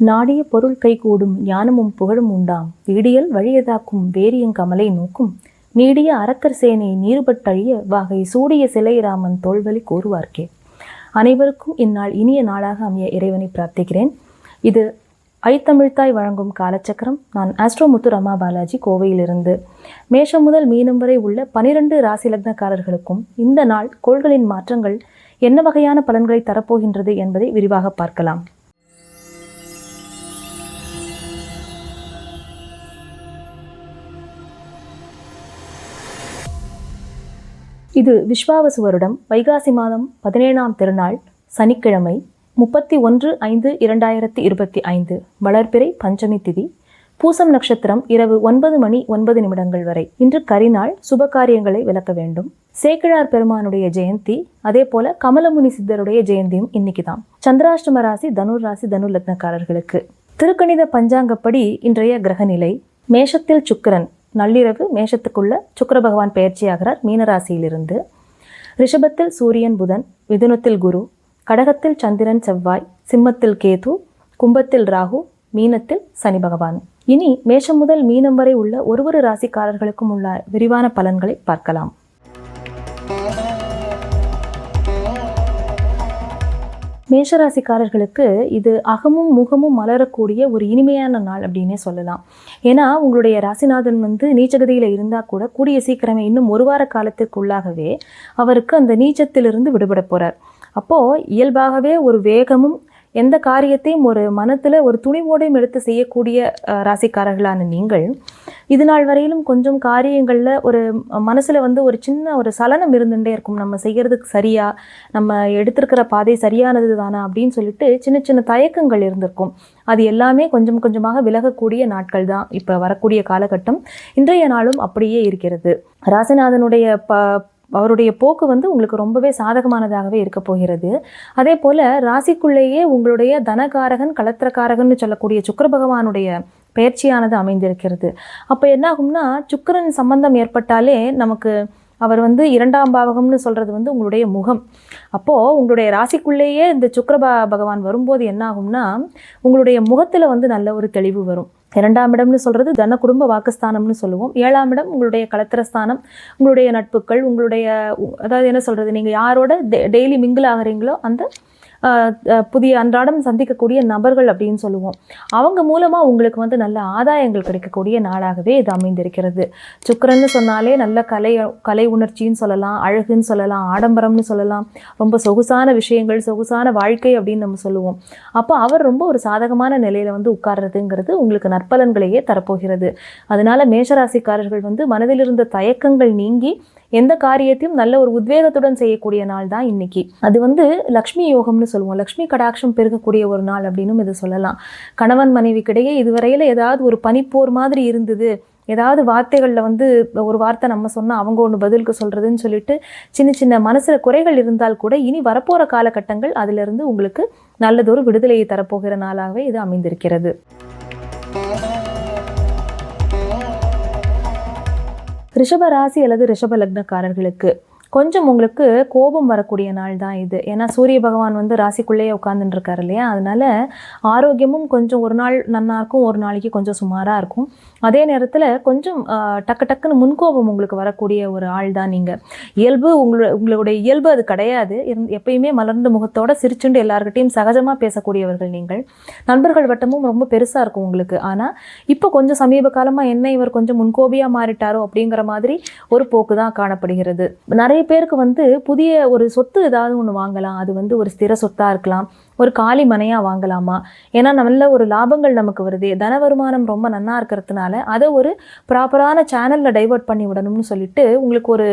நாடிய பொருள் கைகூடும் ஞானமும் புகழும் உண்டாம். வீடியல் வழியதாக்கும் வேரியங் கமலை நோக்கும். நீடிய அரக்கர் சேனை நீருபட்டழிய வாகை சூடிய சிலை ராமன் தோல்வலி கூறுவார்க்கே. அனைவருக்கும் இந்நாள் இனிய நாளாக அமைய இறைவனை பிரார்த்திக்கிறேன். இது ஐத்தமிழ்த்தாய் வழங்கும் காலச்சக்கரம். நான் ஆஸ்ட்ரோ முத்து ரமா பாலாஜி கோவையிலிருந்து. மேஷம் முதல் மீனம் வரை உள்ள பனிரெண்டு ராசி லக்னக்காரர்களுக்கும் இந்த நாள் கோள்களின் மாற்றங்கள் என்ன வகையான பலன்களை தரப்போகின்றது என்பதை விரிவாக பார்க்கலாம். இது விஸ்வாவசு வருடம் வைகாசி மாதம் பதினேழாம் திருநாள் சனிக்கிழமை முப்பத்தி ஒன்று ஐந்து இரண்டாயிரத்தி இருபத்தி ஐந்து வளர்பிறை பஞ்சமி திதி பூசம் நட்சத்திரம் இரவு ஒன்பது மணி ஒன்பது நிமிடங்கள் வரை. இன்று கரிநாள் சுப காரியங்களை விளக்க வேண்டும். சேக்கிழார் பெருமானுடைய ஜெயந்தி அதே போல கமலமுனி சித்தருடைய ஜெயந்தியும் இன்னைக்கு தான் சந்திராஷ்டம ராசி தனுர் ராசி தனு லக்னக்காரர்களுக்கு. திருக்கணித பஞ்சாங்கப்படி இன்றைய கிரகநிலை மேஷத்தில் சுக்கிரன் நள்ளிரவு மேஷத்துக்குள்ள சுக்கர பகவான் பயிற்சியாகிறார் மீனராசியிலிருந்து ரிஷபத்தில் சூரியன் புதன் மிதுனத்தில் குரு கடகத்தில் சந்திரன் செவ்வாய் சிம்மத்தில் கேது கும்பத்தில் ராகு மீனத்தில் சனி பகவான். இனி மேஷம் முதல் மீனம் வரை உள்ள ஒரு ஒரு ராசிக்காரர்களுக்கும் உள்ள விரிவான பலன்களை பார்க்கலாம். மேஷராசிக்காரர்களுக்கு இது அகமும் முகமும் மலரக்கூடிய ஒரு இனிமையான நாள் அப்படின்னே சொல்லலாம். ஏன்னா உங்களுடைய ராசிநாதன் வந்து நீச்சகதியில் இருந்தால் கூட கூடிய சீக்கிரமே இன்னும் ஒரு வார காலத்திற்குள்ளாகவே அவருக்கு அந்த நீச்சத்திலிருந்து விடுபட போகிறார் அப்போது இயல்பாகவே ஒரு வேகமும் எந்த காரியத்தையும் ஒரு மனத்தில் ஒரு துணிவோடையும் எடுத்து செய்யக்கூடிய ராசிக்காரர்களான நீங்கள் இது நாள் வரையிலும் கொஞ்சம் காரியங்களில் ஒரு மனசில் வந்து ஒரு சின்ன ஒரு சலனம் இருந்துகிட்டே இருக்கும். நம்ம செய்கிறதுக்கு சரியா நம்ம எடுத்திருக்கிற பாதை சரியானது தானா அப்படின்னு சொல்லிட்டு சின்ன சின்ன தயக்கங்கள் இருந்திருக்கும். அது எல்லாமே கொஞ்சம் கொஞ்சமாக விலகக்கூடிய நாட்கள் தான். இப்போ வரக்கூடிய காலகட்டம் இன்றைய நாளும் அப்படியே இருக்கிறது. ராசிநாதனுடைய ப அவருடைய போக்கு வந்து உங்களுக்கு ரொம்பவே சாதகமானதாகவே இருக்க போகிறது. அதே போல் ராசிக்குள்ளேயே உங்களுடைய தனகாரகன் கலத்திரக்காரகன் சொல்லக்கூடிய சுக்கர பகவானுடைய பயிற்சியானது அமைந்திருக்கிறது. அப்போ என்னாகும்னா சுக்கரன் சம்பந்தம் ஏற்பட்டாலே நமக்கு அவர் வந்து இரண்டாம் பாவகம்னு சொல்கிறது வந்து உங்களுடைய முகம். அப்போது உங்களுடைய ராசிக்குள்ளேயே இந்த சுக்கர ப- பகவான் வரும்போது என்னாகும்னா உங்களுடைய முகத்தில் வந்து நல்ல ஒரு தெளிவு வரும். இரண்டாம் இடம்னு சொல்கிறது தன குடும்ப வாக்குஸ்தானம்னு சொல்லுவோம். ஏழாம் இடம் உங்களுடைய கலத்திரஸ்தானம் உங்களுடைய நட்புகள் உங்களுடைய அதாவது என்ன சொல்கிறது நீங்கள் யாரோட டெய்லி மிங்கிள் ஆகுறீங்களோ அந்த புதிய அன்றாடம் சந்திக்கக்கூடிய நபர்கள் அப்படின்னு சொல்லுவோம். அவங்க மூலமாக உங்களுக்கு வந்து நல்ல ஆதாயங்கள் கிடைக்கக்கூடிய நாளாகவே இது அமைந்திருக்கிறது. சுக்கரன்னு சொன்னாலே நல்ல கலை கலை உணர்ச்சின்னு சொல்லலாம் அழகுன்னு சொல்லலாம் ஆடம்பரம்னு சொல்லலாம். ரொம்ப சொகுசான விஷயங்கள் சொகுசான வாழ்க்கை அப்படின்னு நம்ம சொல்லுவோம். அப்போ அவர் ரொம்ப ஒரு சாதகமான நிலையில் வந்து உட்கார்றதுங்கிறது உங்களுக்கு நற்பலன்களையே தரப்போகிறது. அதனால மேஷராசிக்காரர்கள் வந்து மனதில் இருந்த தயக்கங்கள் நீங்கி எந்த காரியத்தையும் நல்ல ஒரு உத்வேகத்துடன் செய்யக்கூடிய நாள் தான் இன்னைக்கு. அது வந்து லக்ஷ்மி யோகம்னு சொல்லுவோம். லக்ஷ்மி கடாட்சம் பெருகக்கூடிய ஒரு நாள் அப்படின்னும் இது சொல்லலாம். கணவன் மனைவிக்கிடையே இதுவரையில் ஏதாவது ஒரு பனிப்போர் மாதிரி இருந்தது. ஏதாவது வார்த்தைகளில் வந்து ஒரு வார்த்தை நம்ம சொன்னால் அவங்க ஒன்று பதிலுக்கு சொல்கிறதுன்னு சொல்லிட்டு சின்ன சின்ன மனசில் குறைகள் இருந்தால் கூட இனி வரப்போகிற காலகட்டங்கள் அதிலிருந்து உங்களுக்கு நல்லதொரு விடுதலையை தரப்போகிற நாளாகவே இது அமைந்திருக்கிறது. ரிஷப ராசி அல்லது ரிஷப லக்னக்காரர்களுக்கு கொஞ்சம் உங்களுக்கு கோபம் வரக்கூடிய நாள் தான் இது. ஏன்னா சூரிய பகவான் வந்து ராசிக்குள்ளேயே உட்காந்துட்டு இல்லையா அதனால ஆரோக்கியமும் கொஞ்சம் ஒரு நாள் நன்னா இருக்கும் ஒரு நாளைக்கு கொஞ்சம் சுமாராக இருக்கும். அதே நேரத்தில் கொஞ்சம் டக்கு டக்குன்னு முன்கோபம் உங்களுக்கு வரக்கூடிய ஒரு ஆள் தான் நீங்கள் இயல்பு உங்களோட உங்களுடைய இயல்பு அது கிடையாது. இருந்து எப்பயுமே மலர்ந்த முகத்தோட சிரிச்சுண்டு எல்லாருக்கிட்டையும் சகஜமாக பேசக்கூடியவர்கள் நீங்கள். நண்பர்கள் வட்டமும் ரொம்ப பெருசாக இருக்கும் உங்களுக்கு. ஆனால் இப்போ கொஞ்சம் சமீப காலமாக என்ன இவர் கொஞ்சம் முன்கோபியாக மாறிட்டாரோ அப்படிங்கிற மாதிரி ஒரு போக்கு தான் காணப்படுகிறது. நிறைய நிறைய பேருக்கு வந்து புதிய ஒரு சொத்து ஏதாவது ஒன்று வாங்கலாம். அது வந்து ஒரு ஸ்திர சொத்தாக இருக்கலாம். ஒரு காலி மனையாக வாங்கலாமா? ஏன்னா நல்ல ஒரு லாபங்கள் நமக்கு வருது. தன வருமானம் ரொம்ப நன்னா இருக்கிறதுனால அதை ஒரு ப்ராப்பரான சேனலில் டைவர்ட் பண்ணி விடணும்னு சொல்லிட்டு உங்களுக்கு ஒரு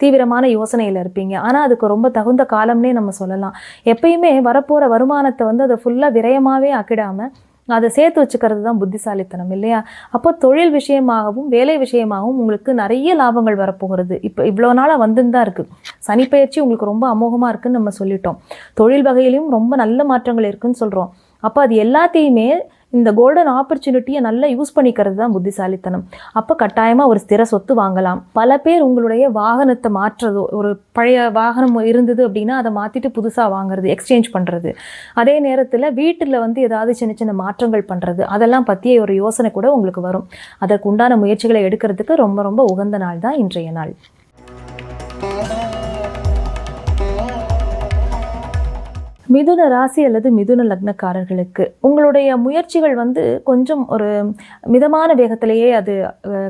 தீவிரமான யோசனையில் இருப்பீங்க. ஆனால் அதுக்கு ரொம்ப தகுந்த காலம்னே நம்ம சொல்லலாம். எப்பயுமே வரப்போகிற வருமானத்தை வந்து அதை ஃபுல்லாக விரயமாகவே ஆக்கிடாமல் அதை சேர்த்து வச்சுக்கிறது தான் புத்திசாலித்தனம் இல்லையா? அப்போ தொழில் விஷயமாகவும் வேலை விஷயமாகவும் உங்களுக்கு நிறைய லாபங்கள் வரப்போகிறது. இப்போ இவ்வளோ நாளாக வந்துன்னு தான் இருக்குது சனிப்பெயர்ச்சி உங்களுக்கு ரொம்ப அமோகமாக இருக்குதுன்னு நம்ம சொல்லிட்டோம். தொழில் வகையிலையும் ரொம்ப நல்ல மாற்றங்கள் இருக்குன்னு சொல்கிறோம் அப்போ அது எல்லாத்தையுமே இந்த கோல்டன் ஆப்பர்ச்சுனிட்டியை நல்லா யூஸ் பண்ணிக்கிறது தான் புத்திசாலித்தனம். அப்போ கட்டாயமாக ஒரு ஸ்திர சொத்து வாங்கலாம். பல பேர் உங்களுடைய வாகனத்தை மாற்றுறதோ ஒரு பழைய வாகனம் இருந்தது அப்படின்னா அதை மாற்றிட்டு புதுசாக வாங்குறது எக்ஸ்சேஞ்ச் பண்ணுறது அதே நேரத்தில் வீட்டில் வந்து ஏதாவது சின்ன சின்ன மாற்றங்கள் பண்ணுறது அதெல்லாம் பற்றிய ஒரு யோசனை கூட உங்களுக்கு வரும். அதற்கு உண்டான முயற்சிகளை எடுக்கிறதுக்கு ரொம்ப ரொம்ப உகந்த நாள் தான் இன்றைய நாள். மிதுன ராசி அல்லது மிதுன லக்னக்காரர்களுக்கு உங்களுடைய முயற்சிகள் வந்து கொஞ்சம் ஒரு மிதமான வேகத்திலேயே அது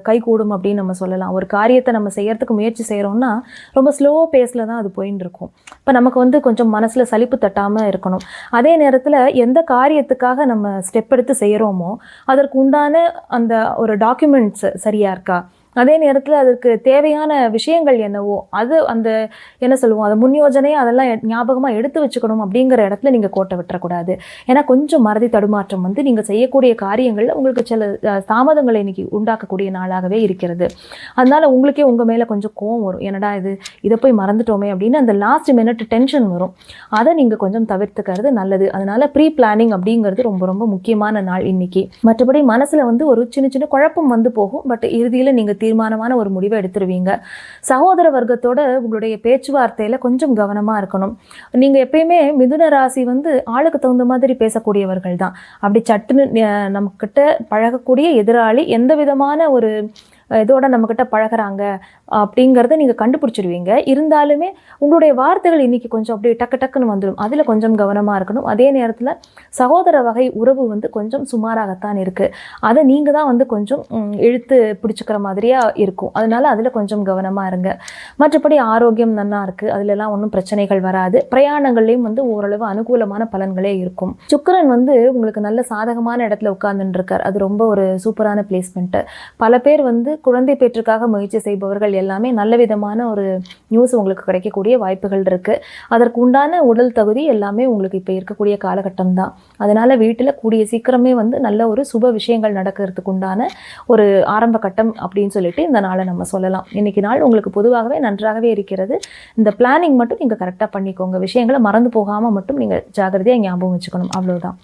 கைகூடும் அப்படின்னு நம்ம சொல்லலாம். ஒரு காரியத்தை நம்ம செய்யறதுக்கு முயற்சி செய்கிறோம்னா ரொம்ப ஸ்லோ பேஸில் தான் அது போயின்னு இருக்கும் இப்போ நமக்கு வந்து கொஞ்சம் மனசில் சலிப்பு தட்டாமல் இருக்கணும். அதே நேரத்தில் எந்த காரியத்துக்காக நம்ம ஸ்டெப் எடுத்து செய்கிறோமோ அதற்கு உண்டான அந்த ஒரு டாக்குமெண்ட்ஸ் சரியாக இருக்கா? அதே நேரத்தில் அதற்கு தேவையான விஷயங்கள் என்னவோ அது அந்த என்ன சொல்லுவோம் அதை முன்யோஜனையை அதெல்லாம் ஞாபகமாக எடுத்து வச்சுக்கணும் அப்படிங்கிற இடத்துல நீங்கள் கோட்டை விட்டுறக்கூடாது. ஏன்னா கொஞ்சம் மறதி தடுமாற்றம் வந்து நீங்கள் செய்யக்கூடிய காரியங்களில் உங்களுக்கு சில தாமதங்களை இன்னைக்கு உண்டாக்கக்கூடிய நாளாகவே இருக்கிறது. அதனால் உங்களுக்கே உங்கள் மேலே கொஞ்சம் கோவம் வரும். என்னடா இது இதை போய் மறந்துட்டோமே அப்படின்னு அந்த லாஸ்ட் மினிட் டென்ஷன் வரும். அதை நீங்கள் கொஞ்சம் தவிர்த்துக்கிறது நல்லது. அதனால ப்ரீ பிளானிங் அப்படிங்கிறது ரொம்ப ரொம்ப முக்கியமான நாள் இன்னைக்கு. மற்றபடி மனசில் வந்து ஒரு சின்ன சின்ன குழப்பம் வந்து போகும். பட் இறுதியில் நீங்கள் தீர்மானமான ஒரு முடிவை எடுத்துருவீங்க. சகோதர வர்க்கத்தோட உங்களுடைய பேச்சுவார்த்தையில் கொஞ்சம் கவனமாக இருக்கணும். நீங்கள் எப்பயுமே மிதுன ராசி வந்து ஆளுக்கு தகுந்த மாதிரி பேசக்கூடியவர்கள் தான். அப்படி சட்டுன்னு நம்மக்கிட்ட பழகக்கூடிய எதிராளி எந்த விதமான ஒரு இதோட நம்மக்கிட்ட பழகுறாங்க அப்படிங்கிறத நீங்கள் கண்டுபிடிச்சிடுவீங்க இருந்தாலுமே உங்களுடைய வார்த்தைகள் இன்னைக்கு கொஞ்சம் அப்படியே டக்கு டக்குன்னு வந்துடும் அதில் கொஞ்சம் கவனமாக இருக்கணும். அதே நேரத்தில் சகோதர வகை உறவு வந்து கொஞ்சம் சுமாராகத்தான் இருக்குது அதை நீங்கள் தான் வந்து கொஞ்சம் இழுத்து பிடிச்சிக்கிற மாதிரியாக இருக்கும். அதனால் அதில் கொஞ்சம் கவனமாக இருங்க. மற்றபடி ஆரோக்கியம் நன்னா இருக்குது அதிலெல்லாம் ஒன்றும் பிரச்சனைகள் வராது. பிரயாணங்கள்லேயும் வந்து ஓரளவு அனுகூலமான பலன்களே இருக்கும். சுக்கரன் வந்து உங்களுக்கு நல்ல சாதகமான இடத்துல உட்காந்துருக்கார் அது ரொம்ப ஒரு சூப்பரான பிளேஸ்மெண்ட்டு பல பேர் வந்து குழந்தை பேற்றுக்காக முயற்சி செய்பவர்கள் எல்லாமே நல்ல விதமான ஒரு நியூஸ் உங்களுக்கு கிடைக்கக்கூடிய வாய்ப்புகள் இருக்குது அதற்கு உண்டான உடல் தகுதி எல்லாமே உங்களுக்கு இப்போ இருக்கக்கூடிய காலகட்டம் தான் அதனால் வீட்டில் கூடிய சீக்கிரமே வந்து நல்ல ஒரு சுப விஷயங்கள் நடக்கிறதுக்கு உண்டான ஒரு ஆரம்ப கட்டம் அப்படின்னு சொல்லிட்டு இந்த நாளை நம்ம சொல்லலாம். இன்னைக்கு நாள் உங்களுக்கு பொதுவாகவே நன்றாகவே இருக்கிறது. இந்த பிளானிங் மட்டும் நீங்கள் கரெக்டாக பண்ணிக்கோங்க. விஷயங்களை மறந்து போகாமல் மட்டும் நீங்கள் ஜாகிரதையாக ஞாபகம் வச்சுக்கணும். அவ்வளோதான்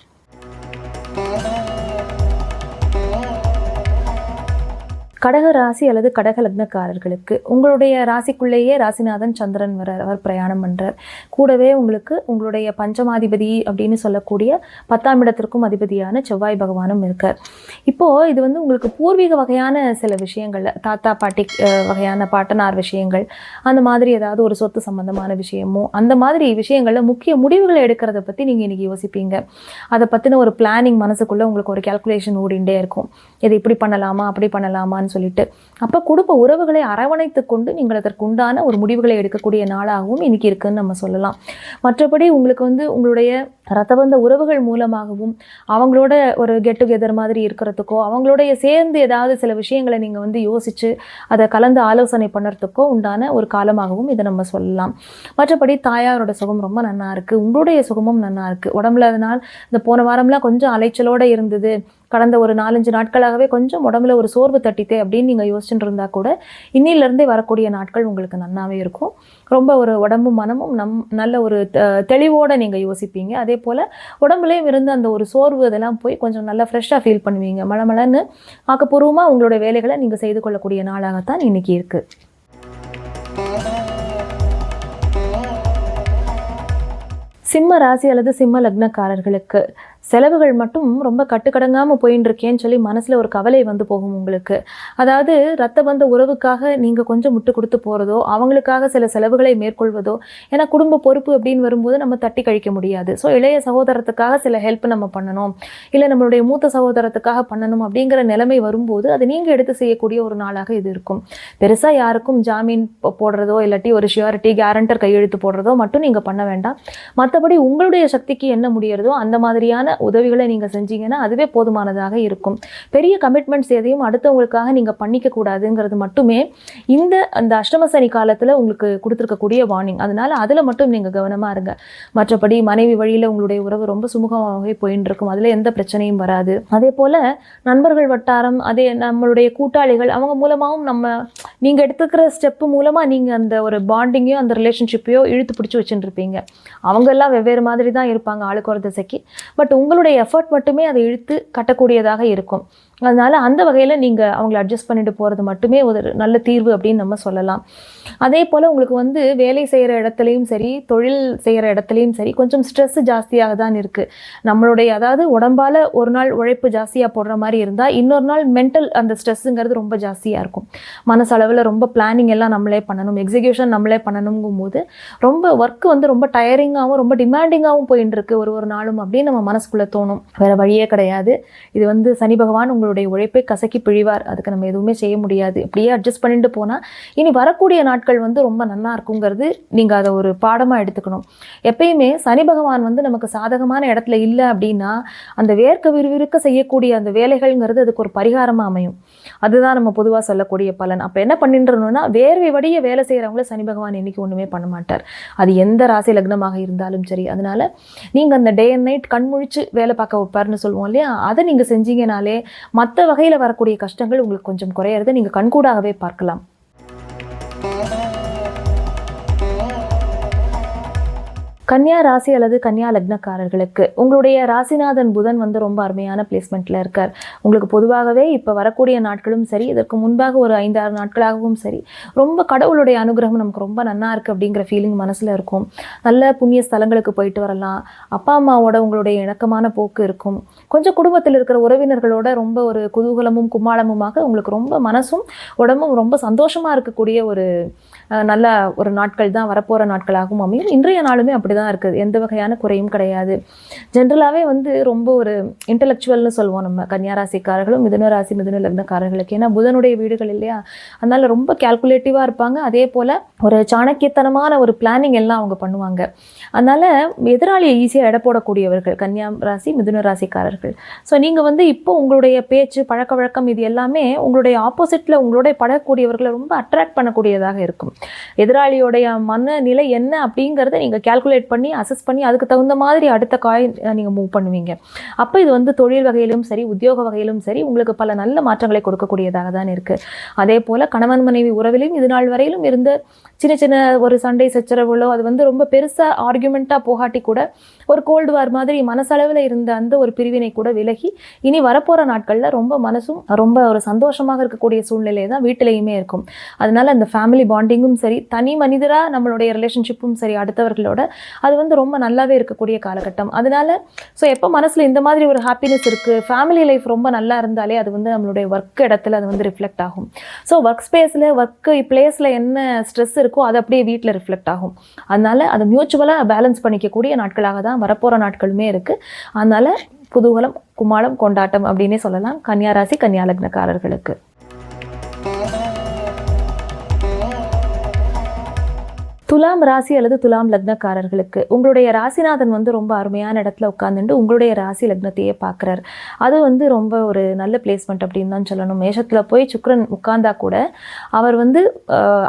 கடக ராசி அல்லது கடக லக்னக்காரர்களுக்கு உங்களுடைய ராசிக்குள்ளேயே ராசிநாதன் சந்திரன் வரார் அவர் பிரயாணம் பண்ணுறார் கூடவே உங்களுக்கு உங்களுடைய பஞ்சமாதிபதி அப்படின்னு சொல்லக்கூடிய பத்தாம் இடத்திற்கும் அதிபதியான செவ்வாய் பகவானும் இருக்கார். இப்போது இது வந்து உங்களுக்கு பூர்வீக வகையான சில விஷயங்கள் தாத்தா பாட்டி வகையான பாட்டனார் விஷயங்கள் அந்த மாதிரி ஏதாவது ஒரு சொத்து சம்பந்தமான விஷயமோ அந்த மாதிரி விஷயங்களில் முக்கிய முடிவுகளை எடுக்கிறத பற்றி நீங்கள் இன்றைக்கி யோசிப்பீங்க. அதை பற்றின ஒரு பிளானிங் மனசுக்குள்ளே உங்களுக்கு ஒரு கேல்குலேஷன் ஓடிண்டே இருக்கும். இது இப்படி பண்ணலாமா அப்படி பண்ணலாமான்னு சொல்லிட்டு. அப்போ குடும்ப உறவுகளை அரவணைத்து கொண்டு நீங்கள் அதற்கு உண்டான ஒரு முடிவுகளை எடுக்கக்கூடிய நாளாகவும் இன்னைக்கு இருக்குன்னு நம்ம சொல்லலாம். மற்றபடி உங்களுக்கு வந்து உங்களுடைய ரத்தபந்த உறவுகள் மூலமாகவும் அவங்களோட ஒரு கெட் டுகெதர் மாதிரி இருக்கிறதுக்கோ அவங்களோடைய சேர்ந்து ஏதாவது சில விஷயங்களை நீங்கள் வந்து யோசித்து அதை கலந்து ஆலோசனை பண்ணுறதுக்கோ உண்டான ஒரு காலமாகவும் இதை நம்ம சொல்லலாம். மற்றபடி தாயாரோட சுகம் ரொம்ப நல்லா இருக்குது உங்களுடைய சுகமும் நல்லா இருக்குது உடம்புல அதனால் இந்த போன வாரம்லாம் கொஞ்சம் அலைச்சலோடு இருந்தது. கடந்த ஒரு நாலஞ்சு நாட்களாகவே கொஞ்சம் உடம்புல ஒரு சோர்வு தட்டித்தே அப்படின்னு நீங்கள் யோசிச்சுட்டு இருந்தால் கூட இன்னிலிருந்தே வரக்கூடிய நாட்கள் உங்களுக்கு நன்னாவே இருக்கும். ரொம்ப ஒரு உடம்பும் மனமும் நம் நல்ல ஒரு த- தெளிவோட நீங்கள் யோசிப்பீங்க. அதே போல் உடம்புலேயும் இருந்து அந்த ஒரு சோர்வு இதெல்லாம் போய் கொஞ்சம் நல்லா ஃப்ரெஷ்ஷாக ஃபீல் பண்ணுவீங்க. மளமளன்னு ஆக்கப்பூர்வமாக உங்களோட வேலைகளை நீங்கள் செய்து கொள்ளக்கூடிய நாளாகத்தான் இன்னைக்கு இருக்குது சிம்ம ராசி அல்லது சிம்ம லக்னக்காரர்களுக்கு செலவுகள் மட்டும் ரொம்ப கட்டுக்கடங்காமல் போயின்னு இருக்கேன்னு சொல்லி மனசில் ஒரு கவலை வந்து போகும் உங்களுக்கு. அதாவது ரத்த பந்த உறவுக்காக நீங்கள் கொஞ்சம் முட்டு கொடுத்து போகிறதோ அவங்களுக்காக சில செலவுகளை மேற்கொள்வதோ ஏன்னா குடும்ப பொறுப்பு அப்படின்னு வரும்போது நம்ம தட்டி கழிக்க முடியாது. ஸோ இளைய சகோதரத்துக்காக சில ஹெல்ப் நம்ம பண்ணணும். இல்லை நம்மளுடைய மூத்த சகோதரத்துக்காக பண்ணணும் அப்படிங்கிற நிலைமை வரும்போது அது நீங்கள் எடுத்து செய்யக்கூடிய ஒரு நாளாக இது இருக்கும். பெருசாக யாருக்கும் ஜாமீன் போடுறதோ இல்லாட்டி ஒரு ஷியூரிட்டி கேரண்டர் கையெழுத்து போடுறதோ மட்டும் நீங்கள் பண்ண வேண்டாம். மற்றபடி உங்களுடைய சக்திக்கு என்ன முடியறதோ அந்த மாதிரியான உதவிகளை நீங்கள் செஞ்சீங்கன்னா அதுவே போதுமானதாக இருக்கும். பெரிய கமிட்மெண்ட்ஸ் எதையும் அடுத்தவங்களுக்காக நீங்கள் பண்ணிக்க கூடாதுங்கிறது மட்டுமே இந்த அந்த அஷ்டம சனி காலத்தில் உங்களுக்கு கொடுத்துருக்கக்கூடிய வார்னிங் அதனால் அதில் மட்டும் நீங்கள் கவனமாக இருங்க. மற்றபடி மனைவி வழியில் உங்களுடைய உறவு ரொம்ப சுமூகமாகவே போயின்னு இருக்கும் அதில் எந்த பிரச்சனையும் வராது. அதே போல் நண்பர்கள் வட்டாரம் அதே நம்மளுடைய கூட்டாளிகள் அவங்க மூலமாகவும் நம்ம நீங்கள் எடுத்துக்கிற ஸ்டெப்பு மூலமாக நீங்கள் அந்த ஒரு பாண்டிங்கையோ அந்த ரிலேஷன்ஷிப்பையோ இழுத்து பிடிச்சி வச்சுட்டு இருப்பீங்க அவங்க எல்லாம் வெவ்வேறு மாதிரி தான் இருப்பாங்க ஆளுக்கு ஒரு திசைக்கு. பட் உங்களுடைய எஃபர்ட் மட்டுமே அதை இழுத்து கட்டக்கூடியதாக இருக்கும். அதனால் அந்த வகையில் நீங்கள் அவங்கள அட்ஜஸ்ட் பண்ணிட்டு போகிறது மட்டுமே ஒரு நல்ல தீர்வு அப்படின்னு நம்ம சொல்லலாம். அதே போல் உங்களுக்கு வந்து வேலை செய்கிற இடத்துலையும் சரி தொழில் செய்கிற இடத்துலையும் சரி கொஞ்சம் ஸ்ட்ரெஸ் ஜாஸ்தியாக தான் இருக்குது நம்மளுடைய அதாவது உடம்பால் ஒரு நாள் உழைப்பு ஜாஸ்தியாக போடுற மாதிரி இருந்தால் இன்னொரு நாள் மென்டல் அந்த ஸ்ட்ரெஸ்ஸுங்கிறது ரொம்ப ஜாஸ்தியாக இருக்கும். மனசளவில் ரொம்ப பிளானிங் எல்லாம் நம்மளே பண்ணணும் எக்ஸிக்யூஷன் நம்மளே பண்ணணுங்கும் போது ரொம்ப ஒர்க் வந்து ரொம்ப டயரிங்காகவும் ரொம்ப டிமாண்டிங்காகவும் போயின்னு இருக்கு ஒரு ஒரு நாளும் அப்படின்னு நம்ம மனசுக்குள்ளே தோணும். வேறு வழியே கிடையாது. இது வந்து சனி பகவான் உங்களுக்கு உங்களுடைய உழைப்பை கசக்கி பிழிவார். அதுக்கு நம்ம எதுவுமே செய்ய முடியாது. இப்படியே அட்ஜஸ்ட் பண்ணிட்டு போனால் இனி வரக்கூடிய நாட்கள் வந்து ரொம்ப நல்லா இருக்குங்கிறது நீங்கள் அதை ஒரு பாடமாக எடுத்துக்கணும். எப்பயுமே சனி பகவான் வந்து நமக்கு சாதகமான இடத்துல இல்லை அப்படின்னா அந்த வேர்க்க விறுவிறுக்க செய்யக்கூடிய அந்த வேலைகள்ங்கிறது அதுக்கு ஒரு பரிகாரமாக அமையும். அதுதான் நம்ம பொதுவாக சொல்லக்கூடிய பலன். அப்போ என்ன பண்ணிட்டுருந்தோம்னா வேர்வை வடிய வேலை செய்கிறவங்கள சனி பகவான் இன்னைக்கு ஒன்றுமே பண்ண மாட்டார். அது எந்த ராசி லக்னமாக இருந்தாலும் சரி. அதனால நீங்கள் அந்த டே அண்ட் நைட் கண் முழிச்சு வேலை பார்க்க வைப்பார்னு சொல்லுவோம் இல்லையா? அதை நீங்கள் செஞ்சீங்கனாலே மற்ற வகையில் வரக்கூடிய கஷ்டங்கள் உங்களுக்கு கொஞ்சம் குறையிறதை நீங்கள் கண்கூடாகவே பார்க்கலாம். கன்னியா ராசி அல்லது கன்னியா லக்னக்காரர்களுக்கு உங்களுடைய ராசிநாதன் புதன் வந்து ரொம்ப அருமையான பிளேஸ்மெண்ட்டில் இருக்கார். உங்களுக்கு பொதுவாகவே இப்போ வரக்கூடிய நாட்களும் சரி இதற்கு முன்பாக ஒரு ஐந்தாறு நாட்களாகவும் சரி ரொம்ப கடவுளுடைய அனுகிரகம் நமக்கு ரொம்ப நன்னா இருக்குது அப்படிங்கிற ஃபீலிங் மனசில் இருக்கும். நல்ல புண்ணிய ஸ்தலங்களுக்கு போயிட்டு வரலாம். அப்பா அம்மாவோட உங்களுடைய இணக்கமான போக்கு இருக்கும். கொஞ்சம் குடும்பத்தில் இருக்கிற உறவினர்களோட ரொம்ப ஒரு குதூகலமும் கும்மாளமுமாக உங்களுக்கு ரொம்ப மனசும் உடம்பும் ரொம்ப சந்தோஷமாக இருக்கக்கூடிய ஒரு நல்ல ஒரு நாட்கள் தான் வரப்போகிற நாட்களாகவும் அமையும் இன்றைய நாளுமே அப்படி தான் இருக்குது. எந்த வகையான குறையும் கிடையாது. ஜென்ரலாகவே வந்து ரொம்ப ஒரு இன்டலெக்சுவல்னு சொல்லுவோம் நம்ம. கன்னியாராசிக்காரர்களும் மிதுன ராசி மிதுன லக்னக்காரர்களுக்கு. ஏன்னா புதனுடைய வீடுகள் இல்லையா? அதனால ரொம்ப கேல்குலேட்டிவாக இருப்பாங்க. அதே போல் ஒரு சாணக்கியத்தனமான ஒரு பிளானிங் எல்லாம் அவங்க பண்ணுவாங்க. அதனால் எதிராளியை ஈஸியாக எடை போடக்கூடியவர்கள் கன்னியா ராசி மிதுன ராசிக்காரர்கள். ஸோ நீங்கள் வந்து இப்போ உங்களுடைய பேச்சு பழக்க வழக்கம் இது எல்லாமே உங்களுடைய ஆப்போசிட்டில் உங்களுடைய படக்கூடியவர்களை ரொம்ப அட்ராக்ட் பண்ணக்கூடியதாக இருக்கும். எதிராளியோடைய மனநிலை என்ன அப்படிங்கிறத நீங்கள் கால்குலேட் பண்ணி அசஸ் பண்ணி அதுக்கு தகுந்த மாதிரி அடுத்த காய் நீங்கள் மூவ் பண்ணுவீங்க. அப்போ இது வந்து தொழில் வகையிலும் சரி உத்தியோக வகையிலும் சரி உங்களுக்கு பல நல்ல மாற்றங்களை கொடுக்கக்கூடியதாக தான் இருக்குது அதே போல் கணவன் மனைவி உறவிலும் இது நாள் வரையிலும் இருந்த சின்ன சின்ன ஒரு சண்டை சச்சரவுகளோ அது வந்து ரொம்ப பெருசாக ஆர்குமெண்ட்டாக போகாட்டி கூட ஒரு கோல்டு வார் மாதிரி மனசளவில் இருந்த அந்த ஒரு பிரிவினை கூட விலகி இனி வரப்போகிற நாட்களில் ரொம்ப மனசும் ரொம்ப ஒரு சந்தோஷமாக இருக்கக்கூடிய சூழ்நிலை தான் வீட்டிலையுமே இருக்கும். அதனால் அந்த ஃபேமிலி பாண்டிங்கும் சரி தனி மனிதராக நம்மளுடைய ரிலேஷன்ஷிப்பும் சரி அடுத்தவர்களோட அது வந்து ரொம்ப நல்லாவே இருக்கக்கூடிய காலகட்டம். அதனால ஸோ எப்போ மனசில் இந்த மாதிரி ஒரு ஹாப்பினஸ் இருக்குது ஃபேமிலி லைஃப் ரொம்ப நல்லா இருந்தாலே அது வந்து நம்மளுடைய ஒர்க் இடத்துல அது வந்து ரிஃப்ளெக்ட் ஆகும். ஸோ ஒர்க் ஸ்பேஸில் ஒர்க் பிளேஸில் என்ன ஸ்ட்ரெஸ் இருக்கோ அது அப்படியே வீட்டில் ரிஃப்ளெக்ட் ஆகும். அதனால அதை மியூச்சுவலாக பேலன்ஸ் பண்ணிக்கக்கூடிய நாட்களாக தான் வரப்போகிற நாட்களுமே இருக்குது அதனால குதூகலம் குமாளம் கொண்டாட்டம் அப்படின்னே சொல்லலாம். கன்னியாராசி ராசி துலாம் ராசி அல்லது துலாம் லக்னக்காரர்களுக்கு உங்களுடைய ராசிநாதன் வந்து ரொம்ப அருமையான இடத்துல உட்காந்துட்டு உங்களுடைய ராசி லக்னத்தையே பார்க்குறாரு. அது வந்து ரொம்ப ஒரு நல்ல பிளேஸ்மெண்ட் அப்படின்னு தான் சொல்லணும். மேஷத்தில் போய் சுக்ரன் உட்கார்ந்தா கூட அவர் வந்து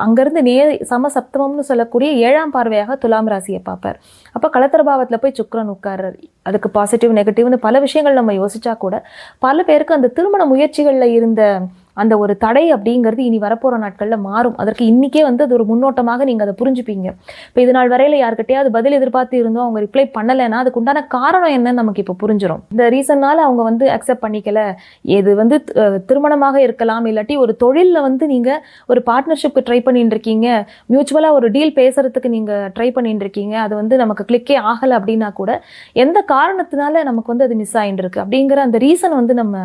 அங்கேருந்து நே சம சப்தமம்னு சொல்லக்கூடிய ஏழாம் பார்வையாக துலாம் ராசியை பார்ப்பார். அப்போ களத்திர பாவத்தில் போய் சுக்ரன் உட்கார்றார். அதுக்கு பாசிட்டிவ் நெகட்டிவ்னு பல விஷயங்கள் நம்ம யோசிச்சா கூட பல பேருக்கு அந்த திருமண முயற்சிகளில் இருந்த அந்த ஒரு தடை அப்படிங்கிறது இனி வரப்போகிற நாட்களில் மாறும். அதற்கு இன்றைக்கே வந்து அது ஒரு முன்னோட்டமாக நீங்கள் அதை புரிஞ்சுப்பீங்க. இப்போ இது நாள் வரையில் யார்கிட்டயாவது பதில் எதிர்பார்த்து இருந்தோம் அவங்க ரிப்ளை பண்ணலைன்னா அதுக்குண்டான காரணம் என்னன்னு நமக்கு இப்போ புரிஞ்சிடும் இந்த ரீசன்னால் அவங்க வந்து அக்செப்ட் பண்ணிக்கல. இது வந்து திருமணமாக இருக்கலாம் இல்லாட்டி ஒரு தொழிலில் வந்து நீங்கள் ஒரு பார்ட்னர்ஷிப்க்கு ட்ரை பண்ணிட்டு இருக்கீங்க. மியூச்சுவலாக ஒரு டீல் பேசுறதுக்கு நீங்கள் ட்ரை பண்ணிட்டு இருக்கீங்க. அது வந்து நமக்கு கிளிக்கே ஆகலை அப்படின்னா கூட எந்த காரணத்தினால நமக்கு வந்து அது மிஸ் ஆகிட்டு இருக்கு? அப்படிங்கிற அந்த ரீசன் வந்து நம்ம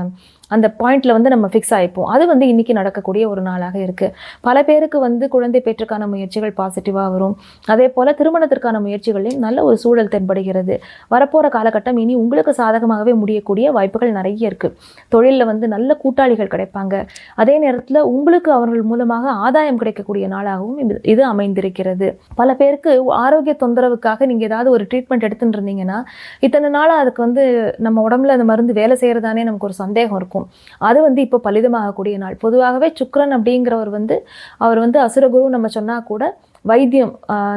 அந்த பாயிண்டில் வந்து நம்ம ஃபிக்ஸ் ஆகிப்போம் அது வந்து இன்றைக்கி நடக்கக்கூடிய ஒரு நாளாக இருக்குது பல பேருக்கு வந்து குழந்தை பெற்றுக்கான முயற்சிகள் பாசிட்டிவாக வரும். அதே போல் திருமணத்திற்கான முயற்சிகளையும் நல்ல ஒரு சூழல் தென்படுகிறது. வரப்போகிற காலகட்டம் இனி உங்களுக்கு சாதகமாகவே முடியக்கூடிய வாய்ப்புகள் நிறைய இருக்குது தொழிலில் வந்து நல்ல கூட்டாளிகள் கிடைப்பாங்க. அதே நேரத்தில் உங்களுக்கு அவர்கள் மூலமாக ஆதாயம் கிடைக்கக்கூடிய நாளாகவும் இது- இது அமைந்திருக்கிறது. பல பேருக்கு ஆரோக்கிய தொந்தரவுக்காக நீங்கள் ஏதாவது ஒரு ட்ரீட்மெண்ட் எடுத்துட்டு இருந்தீங்கன்னா இத்தனை நாளாக அதுக்கு வந்து நம்ம உடம்புல அந்த மருந்து வேலை செய்கிறதானே நமக்கு ஒரு சந்தேகம் இருக்கும். அது வந்து இப்போ பலிதமாகக்கூடிய நாள். பொதுவாகவே சுக்ரன் அப்படிங்கிறவர் வந்து அவர் வந்து அசுரகுரு நம்ம சொன்னால் கூட வைத்தியம்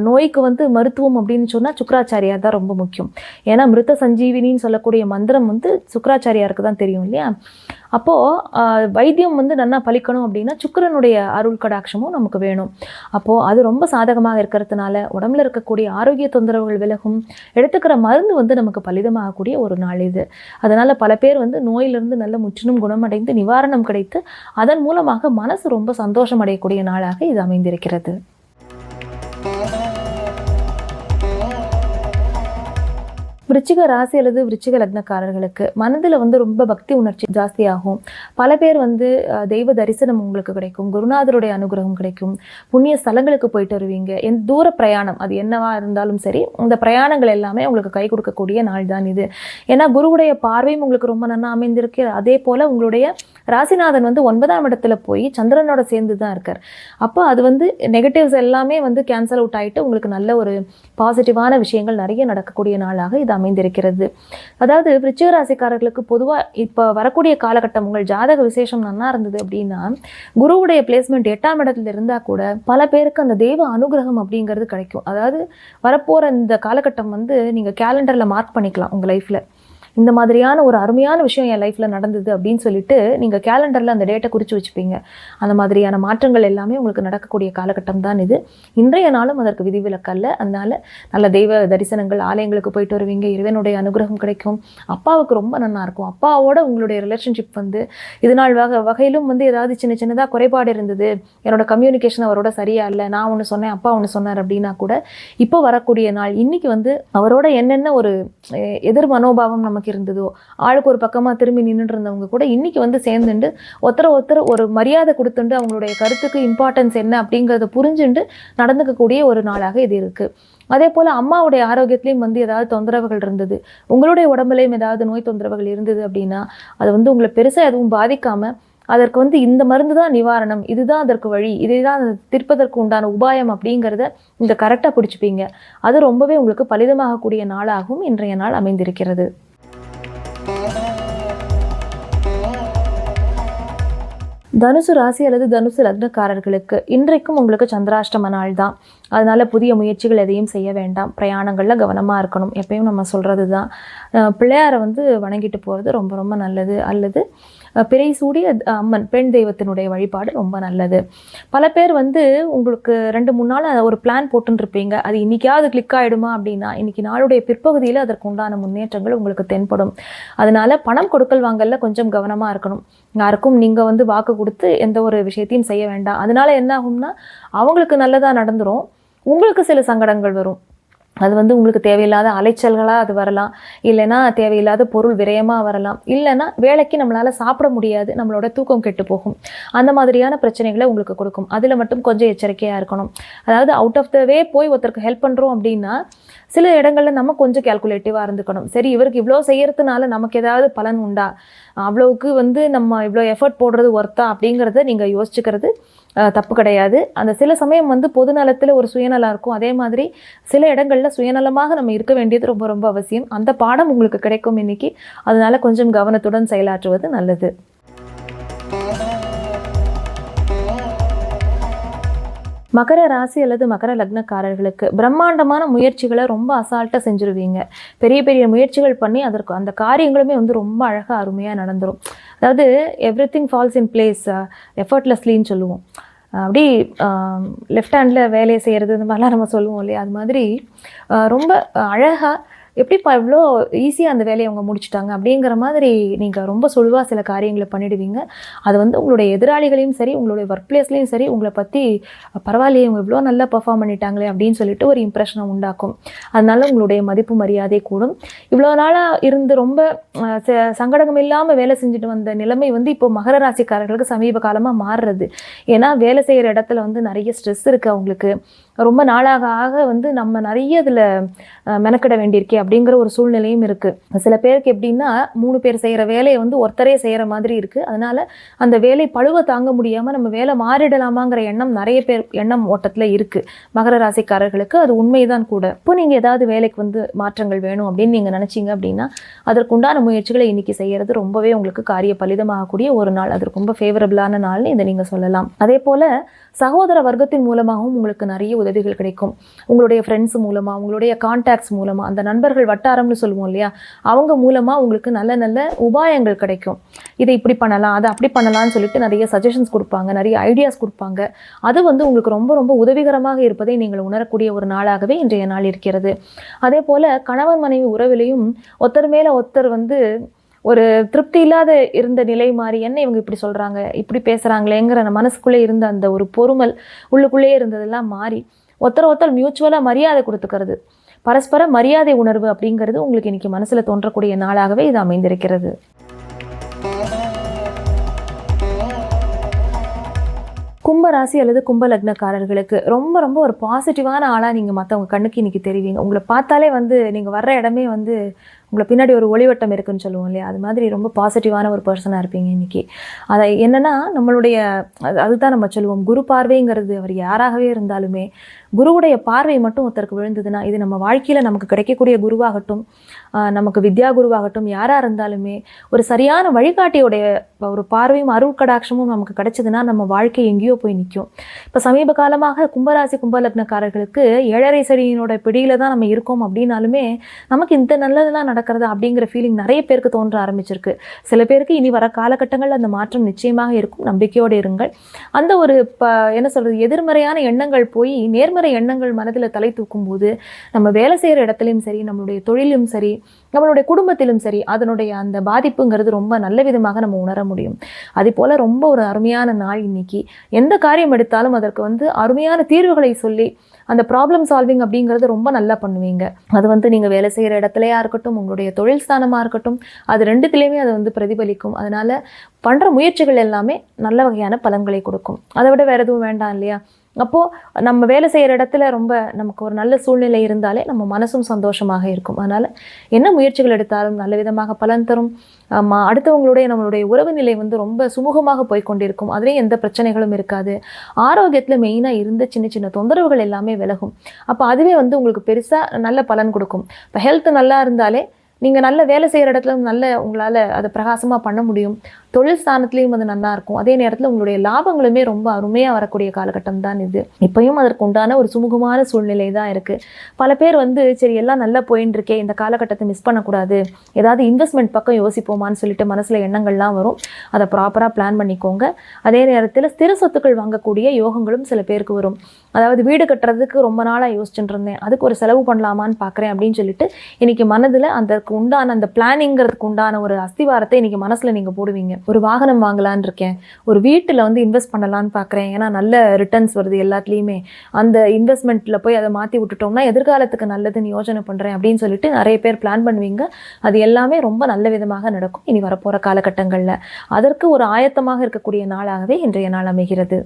நோய்க்கு வந்து மருத்துவம் அப்படின்னு சொன்னால் சுக்கராச்சாரியார் தான் ரொம்ப முக்கியம். ஏன்னா மிருத சஞ்சீவினின்னு சொல்லக்கூடிய மந்திரம் வந்து சுக்கராச்சாரியாருக்கு தான் தெரியும் இல்லையா? அப்போது வைத்தியம் வந்து நல்லா பலிக்கணும் அப்படின்னா சுக்கிரனுடைய அருள் கடாட்சமும் நமக்கு வேணும். அப்போது அது ரொம்ப சாதகமாக இருக்கிறதுனால உடம்புல இருக்கக்கூடிய ஆரோக்கிய தொந்தரவுகள் விலகும். எடுத்துக்கிற மருந்து வந்து நமக்கு பலிதமாகக்கூடிய ஒரு நாள் இது. அதனால் பல பேர் வந்து நோயிலிருந்து நல்ல முற்றிலும் குணமடைந்து நிவாரணம் கிடைத்து அதன் மூலமாக மனசு ரொம்ப சந்தோஷம் அடையக்கூடிய நாளாக இது அமைந்திருக்கிறது. விருச்சிக ராசி அல்லது விருச்சிக லக்னக்காரர்களுக்கு மனதில் வந்து ரொம்ப பக்தி உணர்ச்சி ஜாஸ்தியாகும். பல பேர் வந்து தெய்வ தரிசனம் உங்களுக்கு கிடைக்கும் குருநாதருடைய அனுகிரகம் கிடைக்கும் புண்ணிய ஸ்தலங்களுக்கு போயிட்டு வருவீங்க. எந்த தூர பிரயாணம் அது என்னவா இருந்தாலும் சரி இந்த பிரயாணங்கள் எல்லாமே உங்களுக்கு கை கொடுக்கக்கூடிய நாள் தான் இது. ஏன்னா குருவுடைய பார்வையும் உங்களுக்கு ரொம்ப நன்னா அமைந்திருக்கு. அதே போல் உங்களுடைய ராசிநாதன் வந்து ஒன்பதாம் இடத்துல போய் சந்திரனோட சேர்ந்து தான் இருக்கார். அப்போ அது வந்து நெகட்டிவ்ஸ் எல்லாமே வந்து கேன்சல் அவுட் ஆகிட்டு உங்களுக்கு நல்ல ஒரு பாசிட்டிவான விஷயங்கள் நிறைய நடக்கக்கூடிய நாளாக இது அமைந்திருக்கிறது. அதாவது விருச்சிக ராசிக்காரர்களுக்கு பொதுவாக இப்போ வரக்கூடிய காலகட்டம் உங்கள் ஜாதக விசேஷம் நல்லா இருந்தது அப்படின்னா குருவுடைய பிளேஸ்மெண்ட் எட்டாம் இடத்துல இருந்தால் கூட பல பேருக்கு அந்த தெய்வ அனுகிரகம் அப்படிங்கிறது கிடைக்கும். அதாவது வரப்போகிற இந்த காலகட்டம் வந்து நீங்கள் கேலண்டரில் மார்க் பண்ணிக்கலாம் உங்கள் லைஃப்பில் இந்த மாதிரியான ஒரு அருமையான விஷயம் என் லைஃப்பில் நடந்தது அப்படின்னு சொல்லிட்டு நீங்கள் கேலண்டரில் அந்த டேட்டை குறித்து வச்சுப்பீங்க. அந்த மாதிரியான மாற்றங்கள் எல்லாமே உங்களுக்கு நடக்கக்கூடிய காலகட்டம் தான் இது. இன்றைய நாளும் அதற்கு விதிவிலக்கல்ல. அதனால் நல்ல தெய்வ தரிசனங்கள் ஆலயங்களுக்கு போயிட்டு வருவீங்க. இறைவனுடைய அனுகிரகம் கிடைக்கும். அப்பாவுக்கு ரொம்ப நல்லா இருக்கும். அப்பாவோட உங்களுடைய ரிலேஷன்ஷிப் வந்து இது நாள் வகை வகையிலும் வந்து ஏதாவது சின்ன சின்னதாக குறைபாடு இருந்தது. என்னோட கம்யூனிகேஷன் அவரோட சரியா இல்லை. நான் ஒன்று சொன்னேன் அப்பா ஒன்று சொன்னார் அப்படின்னா கூட இப்போ வரக்கூடிய நாள் இன்னைக்கு வந்து அவரோட என்னென்ன ஒரு எதிர் மனோபாவம் நமக்கு இருந்ததோ ஆளுக்கு ஒரு பக்கமாக திரும்பி நின்றுட்டு இருந்தவங்க கூட இன்னைக்கு வந்து சேர்ந்துண்டு ஒருத்தர ஒருத்தர் ஒரு மரியாதை கொடுத்துண்டு அவங்களுடைய கருத்துக்கு இம்பார்ட்டன்ஸ் என்ன அப்படிங்கிறத புரிஞ்சுண்டு நடந்துக்கக்கூடிய ஒரு நாளாக இது இருக்குது அதே போல் அம்மாவுடைய ஆரோக்கியத்துலேயும் வந்து ஏதாவது தொந்தரவுகள் இருந்தது உங்களுடைய உடம்புலையும் ஏதாவது நோய் தொந்தரவுகள் இருந்தது அப்படின்னா அது வந்து உங்களை பெருசாக எதுவும் பாதிக்காமல் அதற்கு வந்து இந்த மருந்து தான் நிவாரணம் இதுதான் அதற்கு வழி இதுதான் அதை உண்டான உபாயம் அப்படிங்கிறத இந்த கரெக்டாக பிடிச்சிப்பீங்க. அது ரொம்பவே உங்களுக்கு பலிதமாகக்கூடிய நாளாகவும் இன்றைய நாள் அமைந்திருக்கிறது. தனுசு ராசி அல்லது தனுசு லக்னக்காரர்களுக்கு இன்றைக்கும் உங்களுக்கு சந்திராஷ்டம நாள் தான் அதனால புதிய முயற்சிகள் எதையும் செய்ய வேண்டாம். பிரயாணங்களில் கவனமாக இருக்கணும். எப்பயும் நம்ம சொல்கிறது தான் பிள்ளையாரை வந்து வணங்கிட்டு போகிறது ரொம்ப ரொம்ப நல்லது. அல்லது பிறை சூடிய அம்மன் பெண் தெய்வத்தினுடைய வழிபாடு ரொம்ப நல்லது. பல பேர் வந்து உங்களுக்கு ரெண்டு மூணு நாள் ஒரு பிளான் போட்டுருப்பீங்க அது இன்னைக்காவது கிளிக் ஆகிடுமா அப்படின்னா இன்னைக்கு நாளுடைய பிற்பகுதியில் அதற்கு உண்டான முன்னேற்றங்கள் உங்களுக்கு தென்படும். அதனால பணம் கொடுக்கல் வாங்கல கொஞ்சம் கவனமாக இருக்கணும். யாருக்கும் நீங்கள் வந்து வாக்கு கொடுத்து எந்த ஒரு விஷயத்தையும் செய்ய வேண்டாம். அதனால என்ன ஆகும்னா அவங்களுக்கு நல்லதாக நடந்துடும் உங்களுக்கு சில சங்கடங்கள் வரும். அது வந்து உங்களுக்கு தேவையில்லாத அலைச்சல்களாக அது வரலாம். இல்லைன்னா தேவையில்லாத பொருள் விரயமாக வரலாம். இல்லைன்னா வேலைக்கு நம்மளால் சாப்பிட முடியாது. நம்மளோட தூக்கம் கெட்டு போகும். அந்த மாதிரியான பிரச்சனைகளை உங்களுக்கு கொடுக்கும். அதில் மட்டும் கொஞ்சம் எச்சரிக்கையாக இருக்கணும். அதாவது அவுட் ஆஃப் த வே போய் ஒருத்தருக்கு ஹெல்ப் பண்ணுறோம் அப்படின்னா சில இடங்களில் நம்ம கொஞ்சம் கேல்குலேட்டிவாக இருந்துக்கணும். சரி இவருக்கு இவ்வளோ செய்கிறதுனால நமக்கு ஏதாவது பலன் உண்டா? அவ்வளோவுக்கு வந்து நம்ம இவ்வளோ எஃபர்ட் போடுறது ஒர்த்தா அப்படிங்கிறத நீங்கள் யோசிச்சுக்கிறது தப்பு கிடையாது. அந்த சில சமயம் வந்து பொது நலத்தில் ஒரு சுயநலம் இருக்கும். அதே மாதிரி சில இடங்களில் சுயநலமாக நம்ம இருக்க வேண்டியது ரொம்ப ரொம்ப அவசியம். அந்த பாடம் உங்களுக்கு கிடைக்கும் இன்னைக்கு. அதனால கொஞ்சம் கவனத்துடன் செயலாற்றுவது நல்லது. மகர ராசி அல்லது மகர லக்னக்காரர்களுக்கு பிரம்மாண்டமான முயற்சிகளை ரொம்ப அசால்ட்டாக செஞ்சுருவீங்க. பெரிய பெரிய முயற்சிகள் பண்ணி அதற்கு அந்த காரியங்களுமே வந்து ரொம்ப அழகாக அருமையாக நடந்துடும் அதாவது everything falls in place எஃபர்ட்லெஸ்லின்னு சொல்லுவோம். அப்படி லெஃப்ட் ஹேண்டில் வேலையை செய்கிறது இந்த மாதிரிலாம் நம்ம சொல்லுவோம் இல்லையா? அது மாதிரி ரொம்ப அழகாக எப்படிப்பா இவ்வளோ ஈஸியாக அந்த வேலையை அவங்க முடிச்சுட்டாங்க அப்படிங்கிற மாதிரி நீங்கள் ரொம்ப சுழுவாக சில காரியங்களை பண்ணிடுவீங்க. அது வந்து உங்களுடைய எதிராளிகளையும் சரி உங்களுடைய ஒர்க் பிளேஸ்லேயும் சரி உங்களை பற்றி பரவாயில்லையே இவங்க இவ்வளோ நல்லா பர்ஃபார்ம் பண்ணிட்டாங்களே அப்படின்னு சொல்லிட்டு ஒரு இம்ப்ரெஷனை உண்டாக்கும். அதனால உங்களுடைய மதிப்பு மரியாதை கூடும். இவ்வளோ நாளாக இருந்து ரொம்ப சங்கடகம் ச- இல்லாமல் வேலை செஞ்சுட்டு வந்த நிலைமை வந்து இப்போ மகர ராசிக்காரர்களுக்கு சமீப காலமாக மாறுறது. ஏன்னா வேலை செய்கிற இடத்துல வந்து நிறைய ஸ்ட்ரெஸ் இருக்குது அவங்களுக்கு. ரொம்ப நாளாக ஆக வந்து நம்ம நிறைய இதில் மெனக்கிட வேண்டியிருக்கே அப்படிங்கிற ஒரு சூழ்நிலையும் இருக்குது சில பேருக்கு எப்படின்னா மூணு பேர் செய்கிற வேலையை வந்து ஒருத்தரே செய்கிற மாதிரி இருக்குது அதனால அந்த வேலை பழுவை தாங்க முடியாமல் நம்ம வேலை மாறிடலாமாங்கிற எண்ணம் நிறைய பேர் எண்ணம் ஓட்டத்தில் இருக்குது மகர ராசிக்காரர்களுக்கு அது உண்மைதான் கூட. இப்போ நீங்கள் ஏதாவது வேலைக்கு வந்து மாற்றங்கள் வேணும் அப்படின்னு நீங்கள் நினச்சிங்க அப்படின்னா அதற்குண்டான முயற்சிகளை இன்னைக்கு செய்யறது ரொம்பவே உங்களுக்கு காரிய பலிதமாகக்கூடிய ஒரு நாள். அது ரொம்ப ஃபேவரபிளான நாள்னு இதை நீங்கள் சொல்லலாம். அதே போல் சகோதர வர்க்கத்தின் மூலமாகவும் உங்களுக்கு நிறைய உதவிகள் கிடைக்கும். உங்களுடைய ஃப்ரெண்ட்ஸ் மூலமாக உங்களுடைய கான்டாக்ட்ஸ் மூலமாக அந்த நண்பர்கள் வட்டாரம்னு சொல்லுவோம் இல்லையா? அவங்க மூலமாக உங்களுக்கு நல்ல நல்ல உபாயங்கள் கிடைக்கும். இதை இப்படி பண்ணலாம் அதை அப்படி பண்ணலாம்னு சொல்லிட்டு நிறைய சஜஷன்ஸ் கொடுப்பாங்க நிறைய ஐடியாஸ் கொடுப்பாங்க. அது வந்து உங்களுக்கு ரொம்ப ரொம்ப உதவிகரமாக இருப்பதை நீங்கள் உணரக்கூடிய ஒரு நாளாகவே இன்றைய நாள் இருக்கிறது. அதே போல் கணவன் மனைவி உறவிலையும் ஒருத்தர் மேலே ஒருத்தர் வந்து ஒரு திருப்தி இல்லாத இருந்த நிலை மாறி என்ன இவங்க இப்படி சொல்கிறாங்க இப்படி பேசுகிறாங்களேங்கிற அந்த மனசுக்குள்ளே இருந்த அந்த ஒரு பொறுமல் உள்ளுக்குள்ளேயே இருந்ததெல்லாம் மாறி ஒருத்தர் ஒருத்தர் மியூச்சுவலாக மரியாதை கொடுத்துக்கிறது. பரஸ்பர மரியாதை உணர்வு அப்படிங்கிறது உங்களுக்கு இன்னைக்கு மனசில் தோன்றக்கூடிய நாளாகவே இது அமைந்திருக்கிறது. கும்பராசி அல்லது கும்ப லக்னக்காரர்களுக்கு ரொம்ப ரொம்ப ஒரு பாசிட்டிவான ஆளாக நீங்கள் மற்றவங்க கண்ணுக்கு இன்றைக்கி தெரிவிங்க. உங்களை பார்த்தாலே வந்து நீங்கள் வர்ற இடமே வந்து உங்களை பின்னாடி ஒரு ஒளிவட்டம் இருக்குன்னு சொல்லுவோம் இல்லையா? அது மாதிரி ரொம்ப பாசிட்டிவான ஒரு பர்சனாக இருப்பீங்க இன்னைக்கு. அதை என்னென்னா நம்மளுடைய அது- அதுதான் நம்ம சொல்லுவோம் குரு பார்வைங்கிறது அவர் யாராகவே இருந்தாலுமே குருவுடைய பார்வை மட்டும் ஒருத்தருக்கு விழுந்ததுன்னா இது நம்ம வாழ்க்கையில் நமக்கு கிடைக்கக்கூடிய குருவாகட்டும் நமக்கு வித்யா குருவாகட்டும் யாராக இருந்தாலுமே ஒரு சரியான வழிகாட்டியுடைய ஒரு பார்வையும் அருட்கடாட்சமும் நமக்கு கிடைச்சதுன்னா நம்ம வாழ்க்கை எங்கேயோ போய் நிற்கும் இப்போ சமீப காலமாக கும்பராசி கும்பலக்னக்காரர்களுக்கு ஏழரை சனியினோட பிடியில் தான் நம்ம இருக்கோம் அப்படின்னாலுமே நமக்கு இந்த நல்லதெல்லாம் நடக்கிறது அப்படிங்கிற ஃபீலிங் நிறைய பேருக்கு தோன்ற ஆரம்பிச்சிருக்கு. சில பேருக்கு இனி வர காலகட்டங்களில் அந்த மாற்றம் நிச்சயமாக இருக்கும். நம்பிக்கையோடு இருங்கள். அந்த ஒரு இப்போ என்ன சொல்கிறது எதிர்மறையான எண்ணங்கள் போய் நேர்மறை எண்ணங்கள் மனதில் தலை தூக்கும்போது நம்ம வேலை செய்கிற இடத்துலையும் சரி நம்மளுடைய தொழிலும் சரி நம்மளுடைய குடும்பத்திலும் சரி அதனுடைய அந்த பாதிப்புங்கிறது ரொம்ப நல்ல விதமாக நம்ம உணர முடியும். அதே போல் ரொம்ப ஒரு அருமையான நாள் இன்னைக்கு. எந்த காரியம் எடுத்தாலும் அதற்கு வந்து அருமையான தீர்வுகளை சொல்லி அந்த ப்ராப்ளம் சால்விங் அப்படிங்கிறது ரொம்ப நல்லா பண்ணுவீங்க. அது வந்து நீங்கள் வேலை செய்கிற இடத்துலையா இருக்கட்டும் உங்களுடைய தொழில் ஸ்தானமாக இருக்கட்டும் அது ரெண்டுத்துலேயுமே அது வந்து பிரதிபலிக்கும். அதனால் பண்ணுற முயற்சிகள் எல்லாமே நல்ல வகையான பலன்களை கொடுக்கும். அதை விட வேறு எதுவும் வேண்டாம் இல்லையா? அப்போது நம்ம வேலை செய்கிற இடத்துல ரொம்ப நமக்கு ஒரு நல்ல சூழ்நிலை இருந்தாலே நம்ம மனசும் சந்தோஷமாக இருக்கும். அதனால் என்ன முயற்சிகள் எடுத்தாலும் நல்ல விதமாக பலன் தரும். அடுத்தவங்களுடைய நம்மளுடைய உறவு நிலை வந்து ரொம்ப சுமூகமாக போய்கொண்டிருக்கும் அதுலேயும் எந்த பிரச்சனைகளும் இருக்காது. ஆரோக்கியத்தில் மெயினாக இருந்த சின்ன சின்ன தொந்தரவுகள் எல்லாமே விலகும். அப்போ அதுவே வந்து உங்களுக்கு பெருசாக நல்ல பலன் கொடுக்கும். இப்போ ஹெல்த் நல்லா இருந்தாலே நீங்கள் நல்ல வேலை செய்கிற இடத்துல நல்ல உங்களால் அதை பிரகாசமாக பண்ண முடியும். தொழில் ஸ்தானத்துலேயும் அது நல்லா இருக்கும். அதே நேரத்தில் உங்களுடைய லாபங்களுமே ரொம்ப அருமையாக வரக்கூடிய காலகட்டம் தான் இது. இப்பயும் அதற்கு உண்டான ஒரு சுமூகமான சூழ்நிலை தான் இருக்குது பல பேர் வந்து சரி எல்லாம் நல்லா போயின்னு இருக்கே இந்த காலகட்டத்தை மிஸ் பண்ணக்கூடாது. ஏதாவது இன்வெஸ்ட்மெண்ட் பக்கம் யோசிப்போமான்னு சொல்லிட்டு மனசில் எண்ணங்கள்லாம் வரும். அதை ப்ராப்பராக பிளான் பண்ணிக்கோங்க. அதே நேரத்தில் ஸ்திர சொத்துக்கள் வாங்கக்கூடிய யோகங்களும் சில பேருக்கு வரும். அதாவது வீடு கட்டுறதுக்கு ரொம்ப நாளாக யோசிச்சுட்டு இருந்தேன். அதுக்கு ஒரு செலவு பண்ணலாமான்னு பார்க்குறேன் அப்படின்னு சொல்லிட்டு இன்றைக்கி மனதில் அதற்கு உண்டான அந்த பிளானிங்கிறதுக்கு உண்டான ஒரு அஸ்திவாரத்தை இன்றைக்கி மனசில் நீங்கள் போடுவீங்க. ஒரு வாகனம் வாங்கலான்னு இருக்கேன். ஒரு வீட்டில் வந்து இன்வெஸ்ட் பண்ணலான்னு பார்க்குறேன் ஏன்னா நல்ல ரிட்டர்ன்ஸ் வருது எல்லாத்துலேயுமே. அந்த இன்வெஸ்ட்மெண்ட்டில் போய் அதை மாற்றி விட்டுட்டோம்னா எதிர்காலத்துக்கு நல்லதுன்னு யோசனை பண்ணுறேன் அப்படின்னு சொல்லிட்டு நிறைய பேர் பிளான் பண்ணுவீங்க. அது எல்லாமே ரொம்ப நல்ல விதமாக நடக்கும். இனி வரப்போகிற காலகட்டங்களில். அதற்கு ஒரு ஆயத்தமாக இருக்கக்கூடிய நாளாகவே இன்றைய நாள் அமைகிறது.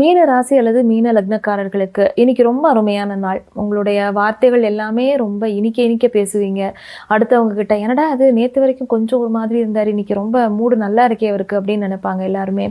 மீன ராசி அல்லது மீன லக்னக்காரர்களுக்கு இன்னைக்கு ரொம்ப அருமையான நாள். உங்களுடைய வார்த்தைகள் எல்லாமே ரொம்ப இனிக்க இனிக்க பேசுவீங்க. அடுத்தவங்க கிட்ட என்னடா அது நேற்று வரைக்கும் கொஞ்சம் ஒரு மாதிரி இருந்தார். இன்னைக்கு ரொம்ப மூடு நல்லா இருக்கே அவருக்கு அப்படின்னு நினைப்பாங்க எல்லாருமே.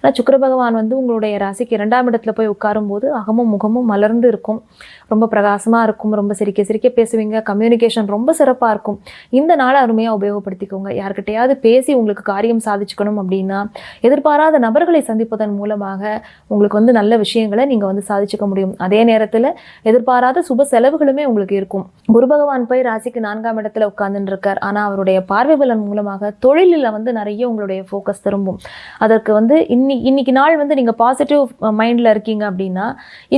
ஏன்னா சுக்கர பகவான் வந்து உங்களுடைய ராசிக்கு இரண்டாம் இடத்துல போய் உட்காரும் போது அகமும் முகமும் மலர்ந்து இருக்கும். ரொம்ப பிரகாசமாக இருக்கும். ரொம்ப சிரிக்க சிரிக்க பேசுவீங்க. கம்யூனிகேஷன் ரொம்ப சிறப்பாக இருக்கும். இந்த நாளை அருமையாக உபயோகப்படுத்திக்கோங்க. யார்கிட்டையாவது பேசி உங்களுக்கு காரியம் சாதிச்சுக்கணும் அப்படின்னா எதிர்பாராத நபர்களை சந்திப்பதன் மூலமாக உங்களுக்கு உங்களுக்கு வந்து நல்ல விஷயங்களை நீங்கள் வந்து சாதிச்சுக்க முடியும். அதே நேரத்தில் எதிர்பாராத சுப செலவுகளுமே உங்களுக்கு இருக்கும். குரு பகவான் போய் ராசிக்கு நான்காம் இடத்துல உட்கார்ந்துருக்கார். ஆனால் அவருடைய பார்வை பலன் மூலமாக தொழிலில் வந்து நிறைய உங்களுடைய ஃபோக்கஸ் திரும்பும். அதற்கு வந்து இன்னி இன்னைக்கு நாள் வந்து நீங்கள் பாசிட்டிவ் மைண்டில் இருக்கீங்க அப்படின்னா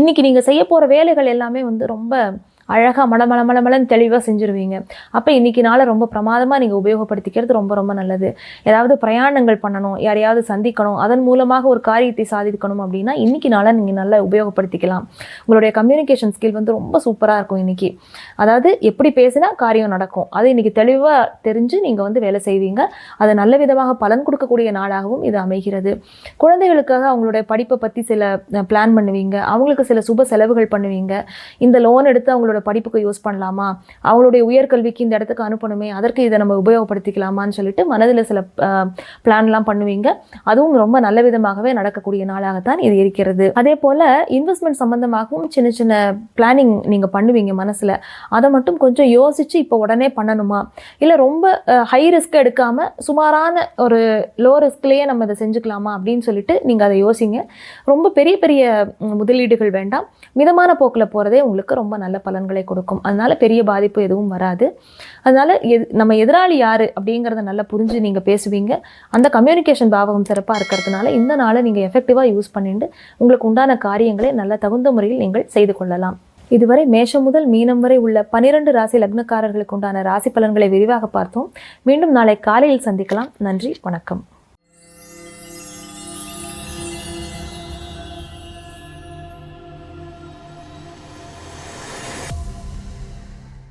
இன்னைக்கு நீங்கள் செய்ய போகிற வேலைகள் எல்லாமே வந்து ரொம்ப அழகாக மளமள மளமளன்னு தெளிவாக செஞ்சுருவீங்க. அப்போ இன்றைக்கி நாளை ரொம்ப பிரமாதமாக நீங்கள் உபயோகப்படுத்திக்கிறது ரொம்ப ரொம்ப நல்லது. ஏதாவது பிரயாணங்கள் பண்ணணும் யாரையாவது சந்திக்கணும் அதன் மூலமாக ஒரு காரியத்தை சாதிக்கணும் அப்படின்னா இன்றைக்கி நாளை நீங்கள் நல்லா உபயோகப்படுத்திக்கலாம். உங்களுடைய கம்யூனிகேஷன் ஸ்கில் வந்து ரொம்ப சூப்பராக இருக்கும் இன்னைக்கு. அதாவது எப்படி பேசினா காரியம் நடக்கும். அது இன்றைக்கி தெளிவாக தெரிஞ்சு நீங்கள் வந்து வேலை செய்வீங்க. அது நல்ல விதமாக பலன் கொடுக்கக்கூடிய நாளாகவும் இது அமைகிறது. குழந்தைகளுக்காக அவங்களுடைய படிப்பை பற்றி சில பிளான் பண்ணுவீங்க. அவங்களுக்கு சில சுப செலவுகள் பண்ணுவீங்க. இந்த லோன் எடுத்து அவங்களோட அவங்களோட படிப்புக்கு யூஸ் பண்ணலாமா? அவங்களுடைய உயர்கல்விக்கு இந்த இடத்துக்கு அனுப்பணுமே? அதற்கு இதை நம்ம உபயோகப்படுத்திக்கலாமான்னு சொல்லிட்டு மனதில் சில பிளான்லாம் பண்ணுவீங்க. அதுவும் ரொம்ப நல்ல விதமாகவே நடக்கக்கூடிய நாளாகத்தான் இது இருக்கிறது. அதே போல் இன்வெஸ்ட்மெண்ட் சம்மந்தமாகவும் சின்ன சின்ன பிளானிங் நீங்கள் பண்ணுவீங்க மனசில். அதை மட்டும் கொஞ்சம் யோசித்து இப்போ உடனே பண்ணணுமா? இல்லை ரொம்ப ஹை ரிஸ்க் எடுக்காமல் சுமாரான ஒரு லோ ரிஸ்க்லேயே நம்ம இதை செஞ்சுக்கலாமா அப்படின்னு சொல்லிட்டு நீங்கள் அதை யோசிங்க. ரொம்ப பெரிய பெரிய முதலீடுகள் வேண்டாம். மிதமான போக்கில் போகிறதே உங்களுக்கு ரொம்ப நல்ல பலன் பலன்களை கொடுக்கும். அதனால பெரிய பாதிப்பு எதுவும் வராது. அதனால எது நம்ம எதிராளி யார் அப்படிங்கிறத நல்லா புரிஞ்சு நீங்கள் பேசுவீங்க. அந்த கம்யூனிகேஷன் பாவகம் சிறப்பாக இருக்கிறதுனால இந்த நாளை நீங்கள் எஃபெக்டிவாக யூஸ் பண்ணிட்டு உங்களுக்கு உண்டான காரியங்களை நல்ல தகுந்த முறையில் நீங்கள் செய்து கொள்ளலாம். இதுவரை மேஷம் முதல் மீனம் வரை உள்ள பனிரெண்டு ராசி லக்னக்காரர்களுக்கு உண்டான ராசி பலன்களை விரிவாக பார்த்தோம். மீண்டும் நாளை காலையில் சந்திக்கலாம். நன்றி வணக்கம்.